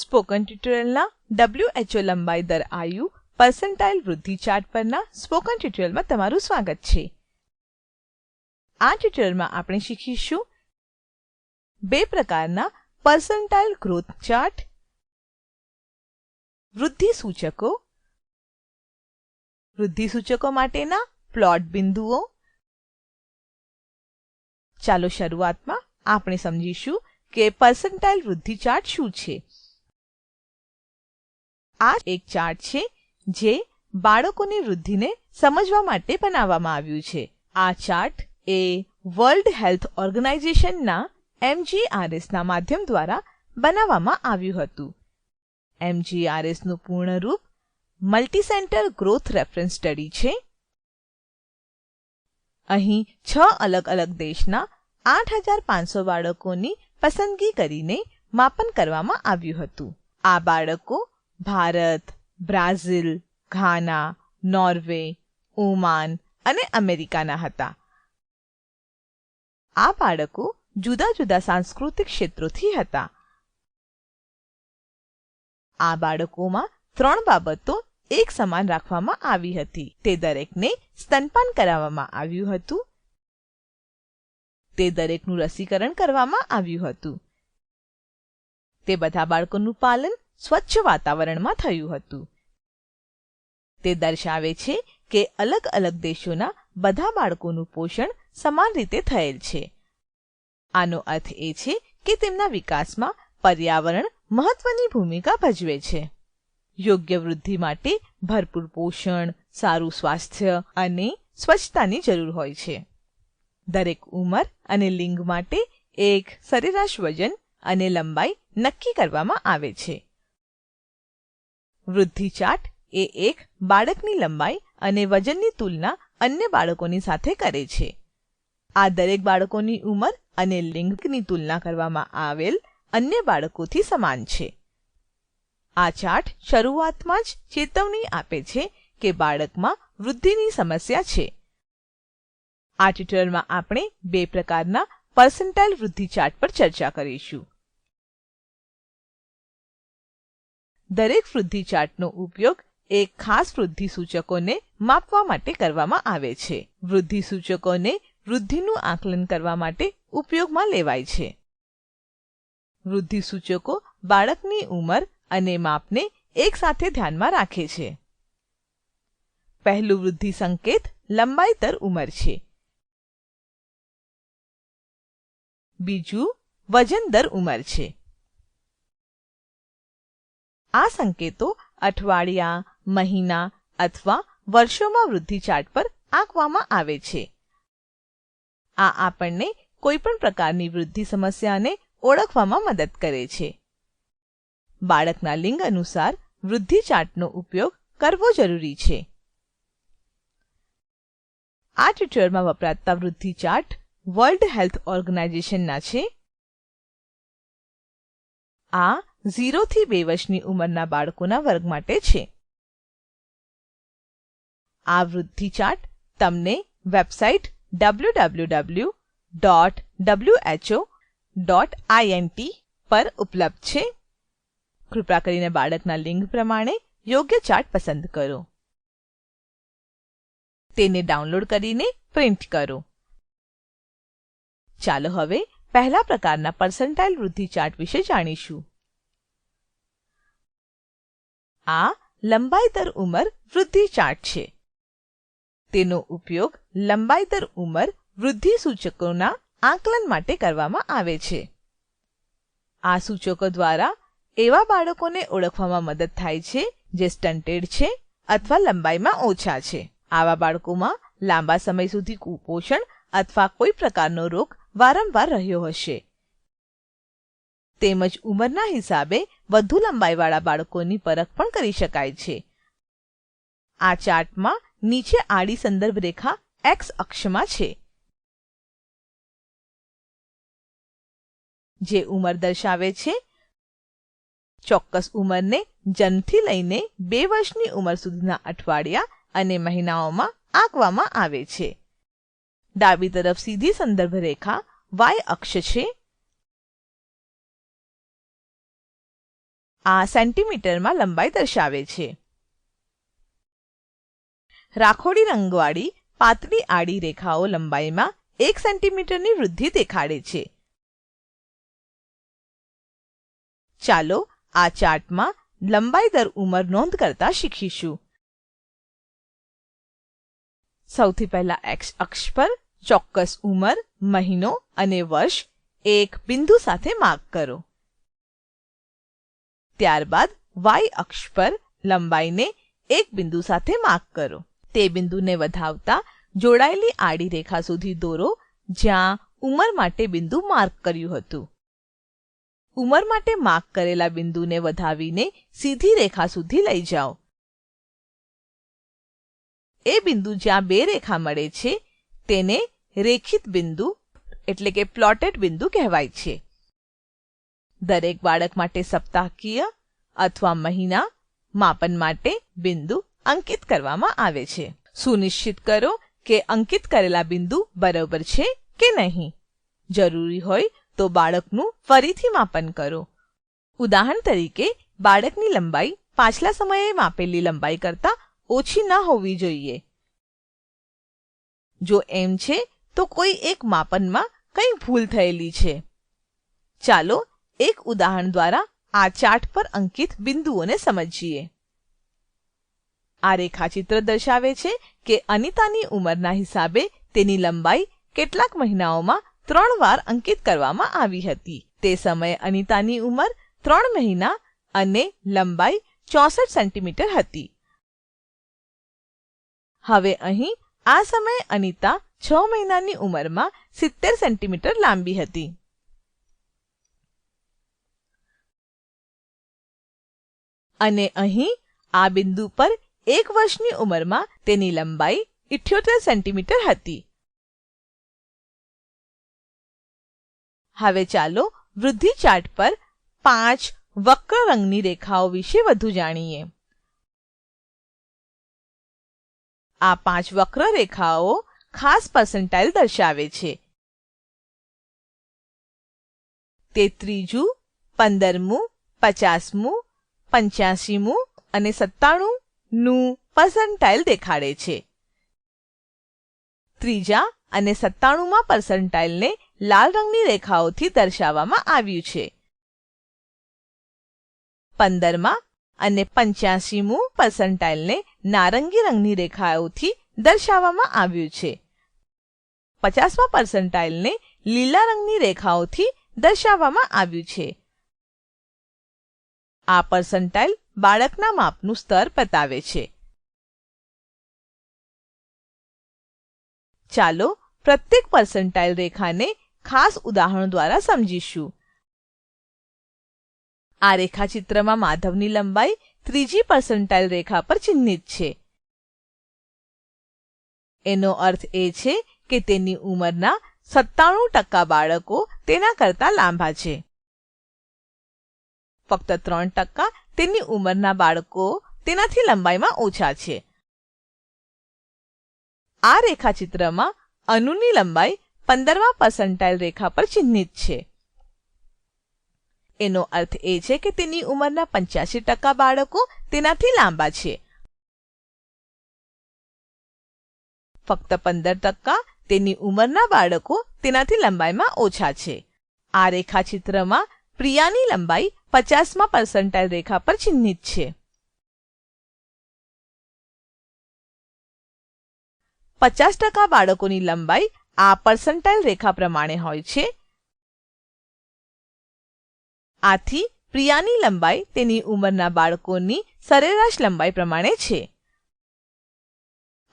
Spoken ટ્યુટોરીયલના WHO લંબાઈ દર આયુ પર્સન્ટાઇલ વૃદ્ધિ ચાર્ટ પરના સ્પોકન ટ્યુટોરીયલમાં તમારું સ્વાગત છે. આ ટ્યુટોરીયલમાં આપણે શીખીશું બે પ્રકારના પર્સન્ટાઇલ ગ્રોથ ચાર્ટ, વૃદ્ધિ સૂચકો વૃદ્ધિ સૂચકો માટેના પ્લોટ બિંદુઓ. ચાલો શરૂઆતમાં આપણે સમજીશું કે પર્સન્ટાઇલ વૃદ્ધિ ચાર્ટ શું છે. આ એક ચાર્ટ છે જે બાળકોની વૃદ્ધિને સમજવા માટે બનાવવામાં આવ્યું છે. આ ચાર્ટ એ વર્લ્ડ હેલ્થ ઓર્ગેનાઇઝેશનના એમજીઆરએસ ના માધ્યમ દ્વારા બનાવવામાં આવ્યું હતું. એમજીઆરએસનું પૂર્ણ રૂપ મલ્ટીસેન્ટર ગ્રોથ રેફરન્સ સ્ટડી છે. અહીં છ અલગ અલગ દેશના 8500 બાળકોની પસંદગી કરીને માપન કરવામાં આવ્યું હતું. આ બાળકો Bharat, Brazil, Ghana, Norway, Oman અને અમેરિકાના હતા. આ બાળકો જુદા જુદા સાંસ્કૃતિક ક્ષેત્રોથી હતા. આ બાળકોમાં ત્રણ બાબતો એક સમાન રાખવામાં આવી હતી. તે દરેકને સ્તનપાન કરાવવામાં આવ્યું હતું. તે દરેકનું રસીકરણ કરવામાં આવ્યું હતું. તે બધા બાળકોનું પાલન સ્વચ્છ વાતાવરણમાં થયું હતું. તે દર્શાવે છે કે અલગ અલગ દેશોના બધા બાળકોનું પોષણ સમાન રીતે થયેલ છે. આનો અર્થ એ છે કે તેમના વિકાસમાં પર્યાવરણ મહત્વની ભૂમિકા ભજવે છે. યોગ્ય વૃદ્ધિ માટે ભરપૂર પોષણ, સારું સ્વાસ્થ્ય અને સ્વચ્છતાની જરૂર હોય છે. દરેક ઉંમર અને લિંગ માટે એક સરેરાશ વજન અને લંબાઈ નક્કી કરવામાં આવે છે. વૃદ્ધિ ચાર્ટ એ એક બાળકની લંબાઈ અને વજનની તુલના અન્ય બાળકોની સાથે કરે છે. આ દરેક બાળકોની ઉંમર અને લિંગની તુલના કરવામાં આવેલ અન્ય બાળકોથી સમાન છે. આ ચાર્ટ શરૂઆતમાં જ ચેતવણી આપે છે કે બાળકમાં વૃદ્ધિની સમસ્યા છે. આ ટ્યુટોરીયલમાં આપણે બે પ્રકારના પર્સન્ટાઇલ વૃદ્ધિ ચાર્ટ પર ચર્ચા કરીશું. દરેક વૃદ્ધિ ચાર્ટનો ઉપયોગ એક ખાસ વૃદ્ધિ સૂચકોને માપવા માટે કરવામાં આવે છે. વૃદ્ધિ સૂચકોને વૃદ્ધિનું આકલન કરવા માટે ઉપયોગમાં લેવાય છે. વૃદ્ધિ સૂચકો બાળકની ઉંમર અને માપને એકસાથે ધ્યાનમાં રાખે છે. પહેલું વૃદ્ધિ સંકેત લંબાઈ દર ઉંમર છે. બીજું વજન દર ઉંમર છે. આ સંકેતો અઠવાડિયા, મહિના અથવા વર્ષોમાં વૃદ્ધિ ચાર્ટ પર આંકવામાં આવે છે. આ આપણને કોઈપણ પ્રકારની વૃદ્ધિ સમસ્યાને ઓળખવામાં મદદ કરે છે. બાળકના લિંગ અનુસાર વૃદ્ધિ ચાર્ટનો ઉપયોગ કરવો જરૂરી છે. આ ટ્યુટોરીયલમાં વપરાતા વૃદ્ધિ ચાર્ટ વર્લ્ડ હેલ્થ ઓર્ગેનાઇઝેશનના છે. આ 0 થી બે વર્ષની ઉંમરના બાળકોના વર્ગ માટે છે. આ વૃદ્ધિ ચાર્ટ તમને વેબસાઇટ www.who.int પર ઉપલબ્ધ છે. કૃપા કરીને બાળકના લિંગ પ્રમાણે યોગ્ય ચાર્ટ પસંદ કરો. તેને ડાઉનલોડ કરીને પ્રિન્ટ કરો. ચાલો હવે પહેલા પ્રકારના પર્સન્ટાઇલ વૃદ્ધિ ચાર્ટ વિશે જાણીશું. આ લંબાઈ દર ઉંમર વૃદ્ધિ ચાર્ટ છે. તેનો ઉપયોગ લંબાઈ દર ઉંમર વૃદ્ધિ સૂચકોના આકલન માટે કરવામાં આવે છે. આ સૂચકો દ્વારા એવા બાળકોને ઓળખવામાં મદદ થાય છે જે સ્ટન્ટેડ છે અથવા લંબાઈમાં ઓછા છે. આવા બાળકોમાં લાંબા સમય સુધી કુપોષણ અથવા કોઈ પ્રકારનો રોગ વારંવાર રહ્યો હશે. તેમજ ઉંમરના હિસાબે વધુ લંબાઈવાળા બાળકોની પરખ પણ કરી શકાય છે. આ ચાર્ટમાં નીચે આડી સંદર્ભ રેખા એક્સ અક્ષમાં છે. જે ઉંમર દર્શાવે છે. ચોક્કસ ઉંમરને જન્મથી લઈને બે વર્ષની ઉંમર સુધીના અઠવાડિયા અને મહિનાઓમાં આંકવામાં આવે છે. ડાબી તરફ સીધી સંદર્ભ રેખા વાય અક્ષ છે. આ સેન્ટીમીટરમાં લંબાઈ દર્શાવે છે. રાખોડી રંગવાળી પાતળી આડી રેખાઓ લંબાઈમાં એક સેન્ટીમીટરની વૃદ્ધિ દેખાડે છે. ચાલો આ ચાર્ટમાં લંબાઈ દર ઉંમર નોંધ કરતા શીખીશું. સૌથી પહેલા એક્સ અક્ષ પર ચોક્કસ ઉંમર, મહિનો અને વર્ષ એક બિંદુ સાથે માર્ક કરો. ત્યારબાદ વાય અક્ષ પર લંબાઈને એક બિંદુ સાથે માર્ક કરો. તે બિંદુને વધાવતા જોડાયેલી આડી રેખા સુધી દોરો, જ્યાં ઉંમર માટે બિંદુ માર્ક કર્યું હતું. ઉંમર માટે માર્ક કરેલા બિંદુને વધાવીને સીધી રેખા સુધી લઈ જાઓ. એ બિંદુ જ્યાં બે રેખા મળે છે, તેને રેખિત બિંદુ એટલે કે પ્લોટેડ બિંદુ કહેવાય છે. દરેક બાળક માટે સપ્તાહકીય અથવા મહિના માપન માટે બિંદુ અંકિત કરવામાં આવે છે. સુનિશ્ચિત કરો કે અંકિત કરેલા બિંદુ બરોબર છે કે નહીં. જરૂરી હોય તો બાળકનું ફરીથી માપન કરો. ઉદાહરણ તરીકે, બાળકની લંબાઈ પાછલા સમયે માપેલી લંબાઈ કરતાં ઓછી ન હોવી જોઈએ. જો એમ છે, તો કોઈ એક માપનમાં કંઈ ભૂલ થયેલી છે. ચાલો એક ઉદાહરણ દ્વારા આ ચાર્ટ પર અંકિત બિંદુઓને સમજીએ. આ રેખાચિત્ર દર્શાવે છે કે અનિતાની ઉંમરના હિસાબે તેની લંબાઈ કેટલાક મહિનાઓમાં ત્રણ વાર અંકિત કરવામાં આવી હતી. તે સમયે અનિતાની ઉંમર ત્રણ મહિના અને લંબાઈ ચોસઠ સેન્ટીમીટર હતી. હવે અહીં આ સમયે અનિતા છ મહિનાની ઉંમરમાં સિત્તેર સેન્ટીમીટર લાંબી હતી. અને અહીં આ બિંદુ પર એક વર્ષની ઉંમરમાં તેની લંબાઈ ઇઠ્યોતેર સેન્ટીમીટર હતી. હવે ચાલો વૃદ્ધિ ચાર્ટ પર પાંચ વક્ર રંગની રેખાઓ વિશે વધુ જાણીએ. આ પાંચ વક્ર રેખાઓ ખાસ પર્સન્ટાઇલ દર્શાવે છે. તે ત્રીજું પંદરમું, પચાસમું પંચ્યાસીમું અને સત્તાણું નું પર્સન્ટાઇલ દેખાડે છે. ત્રીજા અને સત્તાણુંમાં પર્સન્ટાઇલને લાલ રંગની રેખાઓથી દર્શાવવામાં આવ્યું છે. પંદરમાં અને પંચ્યાસીમું પર્સન્ટાઇલને નારંગી રંગની રેખાઓથી દર્શાવવામાં આવ્યું છે. પચાસમા પર્સન્ટાઇલને લીલા રંગની રેખાઓથી દર્શાવવામાં આવ્યું છે. આ પર્સન્ટાઇલ બાળકના માપનું સ્તર બતાવે છે. ચાલો પ્રત્યેક પર્સન્ટાઇલ રેખાને ખાસ ઉદાહરણ દ્વારા સમજીશું. આ રેખાચિત્રમાં માધવની લંબાઈ ત્રીજી પર્સન્ટાઇલ રેખા પર ચિહ્નિત છે. એનો અર્થ એ છે કે તેની ઉંમરના સત્તાણું ટકા બાળકો તેના કરતા લાંબા છે. ફક્ત ત્રણ ટકા તેની ઉંમરના બાળકો તેનાથી લંબાઈમાં ઓછા છે. આ રેખાચિત્રમાં અનુની લંબાઈ પંદરમા પર્સન્ટાઇલ રેખા પર ચિહ્નિત છે. એનો અર્થ એ છે કે તેની ઉંમરના પંચ્યાસી ટકા બાળકો તેનાથી લાંબા છે. ફક્ત પંદર ટકા તેની ઉંમરના બાળકો તેનાથી લંબાઈમાં ઓછા છે. આ રેખાચિત્રમાં પ્રિયાની લંબાઈ પચાસમા પર્સન્ટાઇલ રેખા પર ચિહ્નિત છે. પચાસ ટકા બાળકોની લંબાઈ આ પર્સન્ટાઇલ રેખા પ્રમાણે હોય છે. આથી પ્રિયાની લંબાઈ તેની ઉંમરના બાળકોની સરેરાશ લંબાઈ પ્રમાણે છે.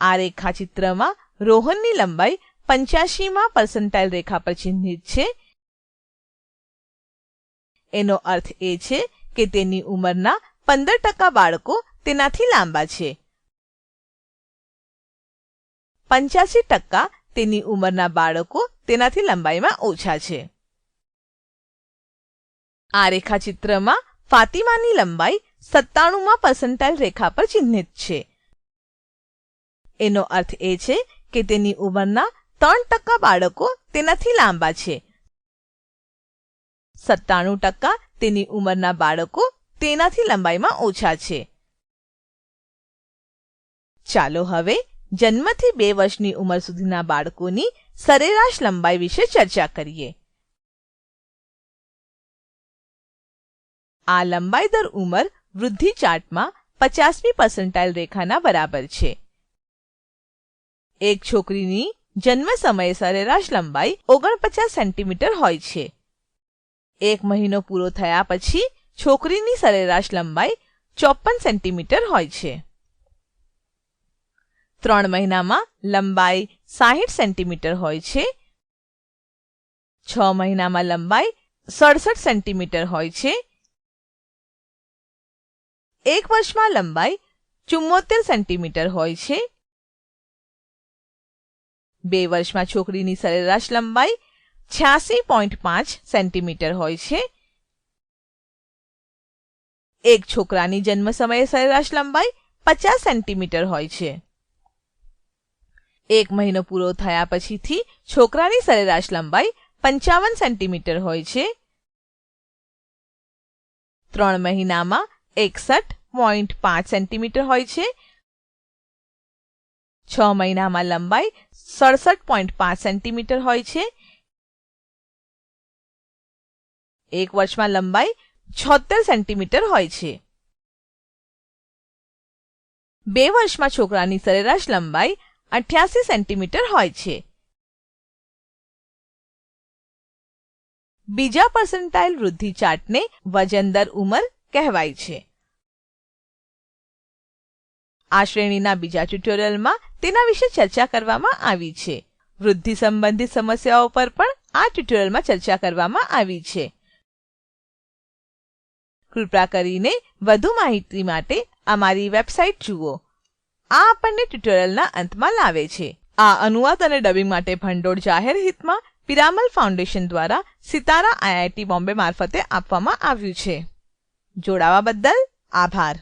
આ રેખાચિત્રમાં રોહનની લંબાઈ પંચ્યાસીમાં પર્સન્ટાઇલ રેખા પર ચિહ્નિત છે. એનો અર્થ એ છે કે તેની ઉંમરના પંદર ટકા બાળકો તેનાથી લાંબા છે. પંચ્યાસી ટકા તેની ઉંમરના બાળકો તેનાથી લંબાઈમાં ઓછા છે. આ રેખાચિત્રમાં ફાતિમાની લંબાઈ સત્તાણુંમાં પર્સન્ટાઇલ રેખા પર ચિહ્નિત છે. એનો અર્થ એ છે કે તેની ઉંમરના ત્રણ ટકા બાળકો તેનાથી લાંબા છે. સત્તાણું ટકા તેની ઉંમરના બાળકો તેનાથી લંબાઈમાં ઓછા છે. ચાલો હવે જન્મથી બે વર્ષની ઉંમર સુધીના બાળકોની સરેરાશ લંબાઈ વિશે ચર્ચા કરીએ. આ લંબાઈ દર ઉંમર વૃદ્ધિ ચાર્ટમાં પચાસમી પર્સન્ટાઇલ રેખાના બરાબર છે. એક છોકરીની જન્મ સમયે સરેરાશ લંબાઈ ઓગણપચાસ સેન્ટીમીટર હોય છે. એક મહિનો પૂરો થયા પછી છોકરીની સરેરાશ લંબાઈ ચોપન સેન્ટીમીટર હોય છે. ત્રણ મહિનામાં લંબાઈ સાહીઠ સેન્ટીમીટર હોય છે. છ મહિનામાં લંબાઈ સડસઠ સેન્ટીમીટર હોય છે. એક વર્ષમાં લંબાઈ ચુમ્મોતેર સેન્ટીમીટર હોય છે. બે વર્ષમાં છોકરીની સરેરાશ લંબાઈ છ્યાસી પોઈન્ટ પાંચ સેન્ટીમીટર હોય છે. એક છોકરાની જન્મ સમયે સરેરાશ લંબાઈ પચાસ સેન્ટીમીટર હોય છે. એક મહિનો પૂરો થયા પછીથી છોકરાની સરેરાશ લંબાઈ પંચાવન સેન્ટીમીટર હોય છે. ત્રણ મહિનામાં એકસઠ પોઈન્ટ પાંચ સેન્ટીમીટર હોય છે. છ મહિનામાં લંબાઈ સડસઠ પોઈન્ટ પાંચ સેન્ટીમીટર હોય છે. એક વર્ષમાં લંબાઈ છોતેર સેન્ટીમીટર હોય છે. બે વર્ષમાં છોકરાની સરેરાશ લંબાઈ અઠ્યાસી સેન્ટીમીટર હોય છે. બીજા પર્સન્ટાઇલ વૃદ્ધિ ચાર્ટને વજન દર ઉંમર કહેવાય છે. આ શ્રેણીના બીજા ટ્યુટોરિયલમાં તેના વિશે ચર્ચા કરવામાં આવી છે. વૃદ્ધિ સંબંધિત સમસ્યાઓ પર પણ આ ટ્યુટોરિયલમાં ચર્ચા કરવામાં આવી છે. કૃપા કરીને વધુ માહિતી માટે અમારી વેબસાઇટ જુઓ. આ આપણને ટ્યુટોરીયલના અંતમાં લાવે છે. આ અનુવાદ અને ડબિંગ માટે ભંડોળ જાહેર હિતમાં પિરામલ ફાઉન્ડેશન દ્વારા સિતારા આઈઆઈટી બોમ્બે મારફતે આપવામાં આવ્યું છે. જોડાવા બદલ આભાર.